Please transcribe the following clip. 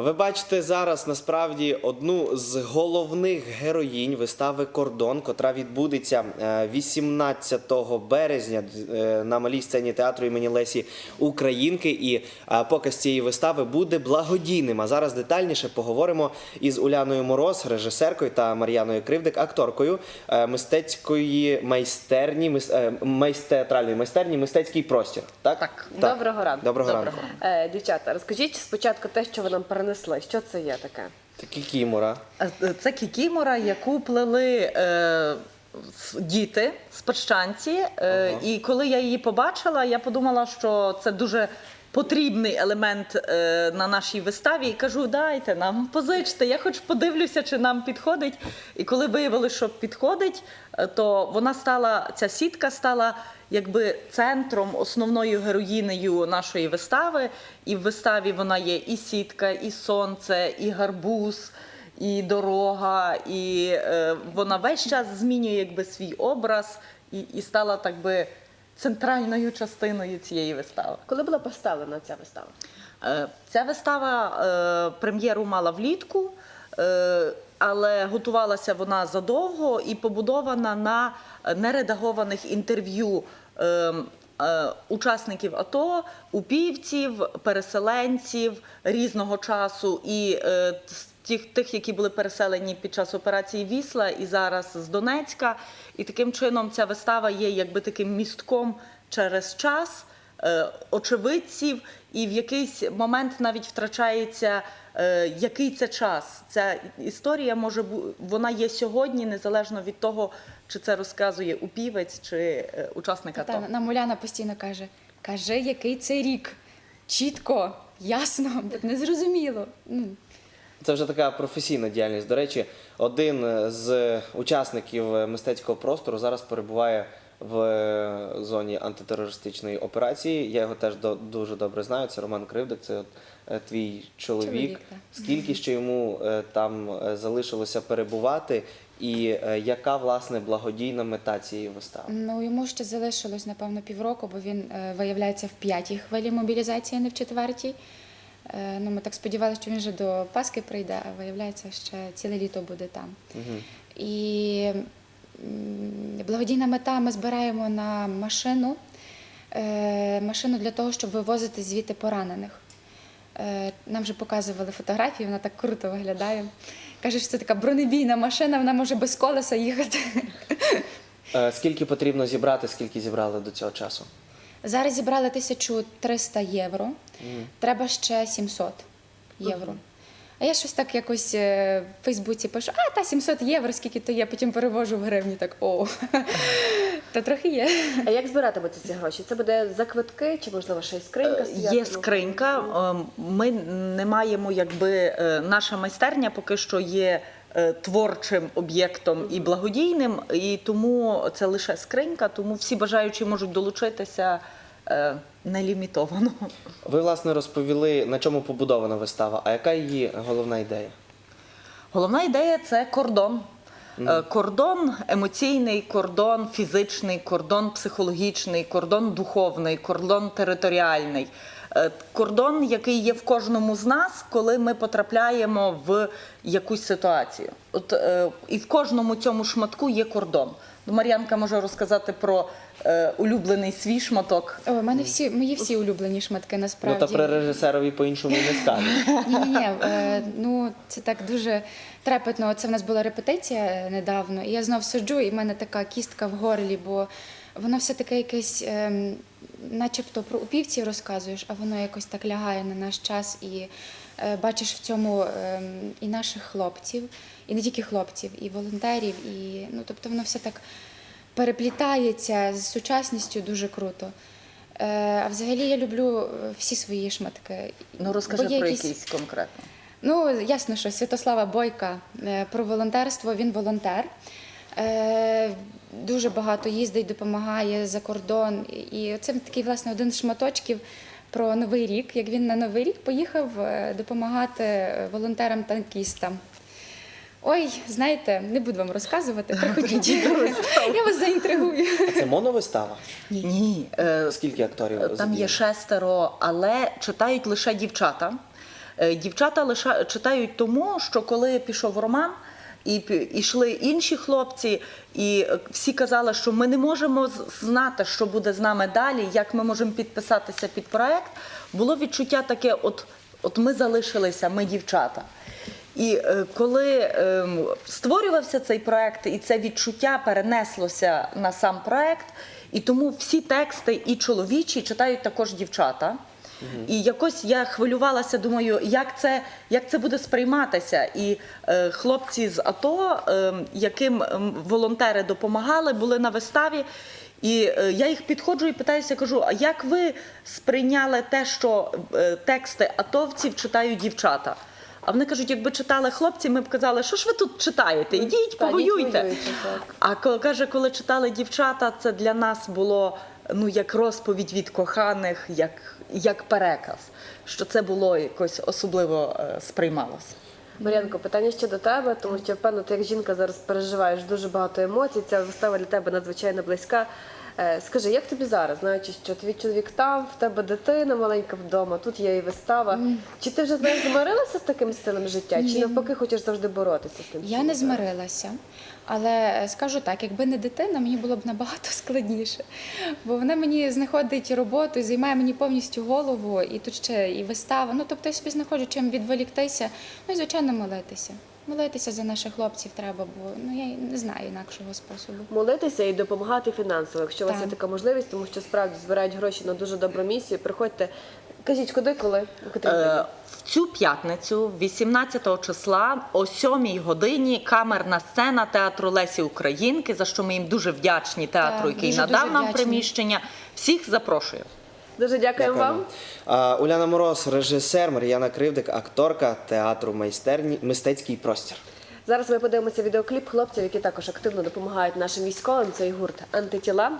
Ви бачите зараз насправді одну з головних героїнь вистави Кордон, котра відбудеться е, 18 березня е, на малій сцені театру імені Лесі Українки. І е, показ цієї вистави буде благодійним. А зараз детальніше поговоримо із Уляною Мороз, режисеркою та Мар'яною Кривдик, акторкою е, мистецької майстерні, мис- е, майс- театральної майстерні, мистецький простір. Так, Так. Доброго ранку. Доброго ранку. Е, дівчата, розкажіть спочатку те, що ви нам перенесли. Що це є таке? Це кімора. Е, Це кікімора, яку плели е, діти з Пещанці. ага. І коли я її побачила, я подумала, що це дуже потрібний елемент е, на нашій виставі. І кажу, дайте нам, позичте, я хоч подивлюся, чи нам підходить. І коли виявили, що підходить, е, то вона стала, ця сітка стала якби центром, основною героїнею нашої вистави. І в виставі вона є і сітка, і сонце, і гарбуз і дорога, і е, вона весь час змінює якби свій образ і, і стала так би центральною частиною цієї вистави. Коли була поставлена ця вистава? Е, Ця вистава е, прем'єру мала влітку, е, але готувалася вона задовго і побудована на нередагованих інтерв'ю. е, е, Учасників АТО, упівців, переселенців різного часу і е, тих, тих, які були переселені під час операції Вісла, і зараз з Донецька. І таким чином ця вистава є якби таким містком через час е, очевидців, і в якийсь момент навіть втрачається, е, який це час. Ця історія може бу- вона є сьогодні, незалежно від того, чи це розказує упівець чи е, учасник АТО. Та, нам Уляна постійно каже: кажи, який це рік. Чітко, ясно, не зрозуміло. Ну, Це вже така професійна діяльність. До речі, один з учасників мистецького простору зараз перебуває в зоні антитерористичної операції. Я його теж до- дуже добре знаю. Це Роман Кривдик, це от, е, твій чоловік. Чоловік. Скільки ще йому е, там е, залишилося перебувати, і е, яка власне благодійна мета цієї вистави? ну йому ще залишилось, напевно, півроку, бо він е, виявляється в п'ятій хвилі мобілізації, а не в четвертій. Е, ну, ми так сподівалися, що він вже до Паски прийде, а виявляється, ще ціле літо буде там. Мгм. І благодійна мета ми збираємо на машину, машину для того, щоб вивозити звідти поранених. Нам вже показували фотографії, вона так круто виглядає. Каже, що це така бронебійна машина, вона може без колеса їхати. Е, Скільки потрібно зібрати, скільки зібрали до цього часу? Зараз зібрали 1300 євро, треба ще 700 євро. А я щось так якось е, в Фейсбуці пишу, а та 700 євро, скільки то є, потім перевожу в гривні, так о, та трохи є. А як збиратимуться ці гроші? Це буде за квитки, чи можливо ще й скринька? Е, стоятиме? Є скринька. Ем, Ми не маємо, якби е, наша майстерня поки що є е, творчим об'єктом і благодійним, і тому це лише скринька, тому всі бажаючі можуть долучитися нелімітовано. Ви власне розповіли, на чому побудована вистава, а яка її головна ідея? Головна ідея це кордон. Е, Кордон емоційний, кордон фізичний, кордон психологічний, кордон духовний, кордон територіальний. Е, Кордон, який є в кожному з нас, коли ми потрапляємо в якусь ситуацію. От е, і в кожному цьому шматку є кордон. Мар'янка може розказати про е, улюблений свій шматок. О, у мене всі мої всі улюблені шматки насправді. Ну та при режисерові по-іншому не скажеш. Ні, ні, ні. Е, ну це так дуже трепетно. Це в нас була репетиція недавно, і я знов сиджу, і в мене така кістка в горлі, бо воно все таке якесь, ем, начебто про упівців розказуєш, а воно якось так лягає на наш час і е, бачиш в цьому ем, і наших хлопців, і не тільки хлопців, і волонтерів, і ну тобто воно все так переплітається з сучасністю дуже круто. Е, А взагалі я люблю е, всі свої шматки. Ну розкажи про якісь- якийсь конкретно. Ну, ясно, що Святослава Бойка про волонтерство, він волонтер. Е, Дуже багато їздить, допомагає за кордон. І це такий, власне, один з шматочків про Новий рік. Як він на Новий рік поїхав е, допомагати волонтерам-танкістам. Ой, знаєте, не буду вам розказувати, приходіть. Я вас заінтригую. А це моновистава? Ні, е, Скільки акторів? Там є задіяно? шестеро, але читають лише дівчата. Е, Дівчата лише читають тому, що коли пішов роман. І ішли інші хлопці, і е, всі казали, що ми не можемо знати, що буде з нами далі, як ми можемо підписатися під проект. Було відчуття таке: от, от ми залишилися, ми дівчата. І е, коли ем, створювався цей проект, і це відчуття перенеслося на сам проект, і тому всі тексти і чоловічі читають також дівчата. І якось я хвилювалася, думаю, як це, як це буде сприйматися. І е, хлопці з АТО, е, яким волонтери допомагали, були на виставі. І е, я їх підходжу і питаюся, кажу: а як ви сприйняли те, що е, тексти атовців читають дівчата? А вони кажуть, якби читали хлопці, ми б казали, що ж ви тут читаєте? Ідіть, Та, повоюйте. А ко- каже, коли читали дівчата, це для нас було ну як розповідь від коханих, як, як переказ. Що це було якось особливо е, сприймалося. Мар'янко, питання ще до тебе, тому що впевнена, ти як жінка зараз переживаєш дуже багато емоцій. Ця вистава для тебе надзвичайно близька. Е, Скажи, як тобі зараз, знаючи, що твій чоловік там, в тебе дитина маленька вдома, тут є і вистава. Чи ти вже знаєш, змирилася з таким стилем життя? Чи навпаки хочеш завжди боротися з тим? Я не змирилася, але е, скажу так, якби не дитина, мені було б набагато складніше. Бо вона мені знаходить роботу, займає мені повністю голову, і тут ще і вистава. Ну тобто я собі знаходжу чим відволіктися. Ну і звичайно молитися. Молитися за наших хлопців треба, бо ну я не знаю інакшого способу. Молитися і допомагати фінансово, якщо у вас є Так. така можливість, тому що справді збирають гроші на дуже добру місію. Приходьте, кажіть, куди, коли? У котрій годині? Е, в цю п'ятницю, 18 числа, о 7 годині, камерна сцена театру Лесі Українки, за що ми їм дуже вдячні театру, Так, який дуже-дуже надав нам вдячні. приміщення. Всіх запрошую. Дуже дякуємо вам. А, Уляна Мороз, режисер, Мар'яна Кривдик, акторка театру майстерні мистецький простір. Зараз ми подивимося відеокліп хлопців, які також активно допомагають нашим військовим. Цей гурт антитіла.